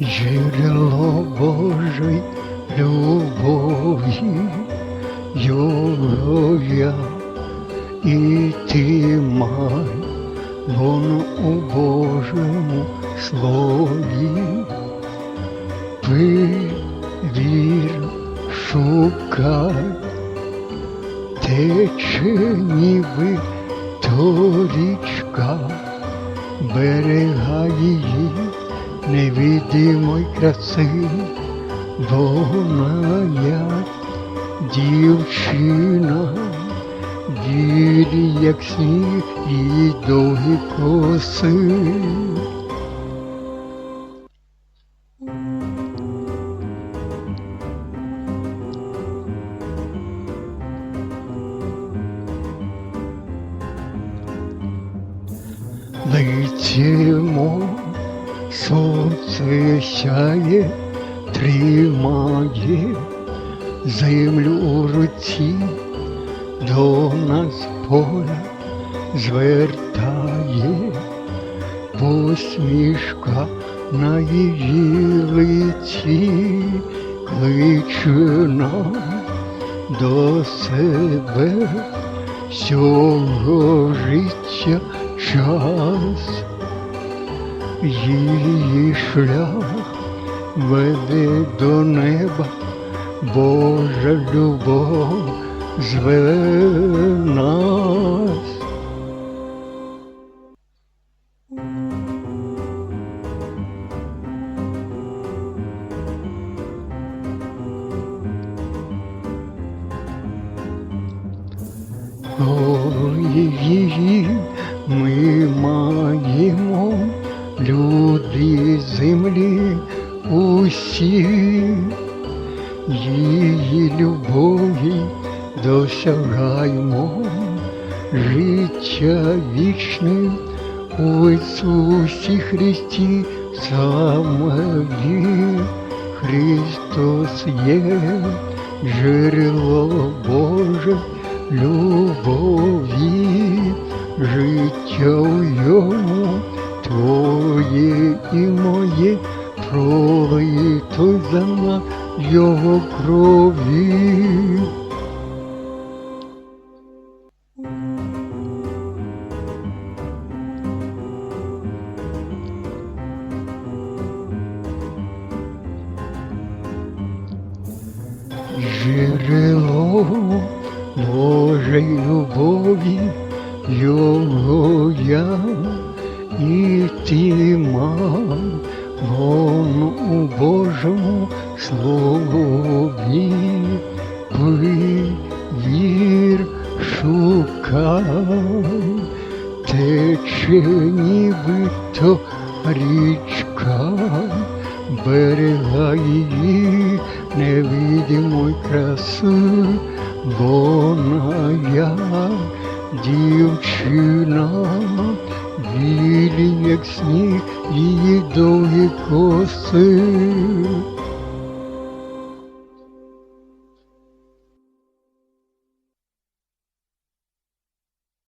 Джерело Божої любові, його я і ти май, воно у Божому слові. Вір, шукай, тече ніби то річка, берега її невидимої краси, вона як дівчина, білі, як сніг, її довгі коси. Летимо, сонце сяє, тримає землю у руці, до нас поля звертає, посмішка на її лиці, кличе нас до себе всього життя час, її шлях веде до неба, Божа любов зве нас. Ой, її ми маємо, люди землі усі, її любові досягаємо, життя вічне у Ісусі Христі, саме Він, Христос є, джерело Боже любові, Життя у йому, твоє і моє, пролито за його крові. Джерело Божої любові, його я і ти мав, вон у Божому слові, вір, шукай, тече нібито річка, берега її невидимої краси, вона я дівчина, білі, як сніг, її довгі коси.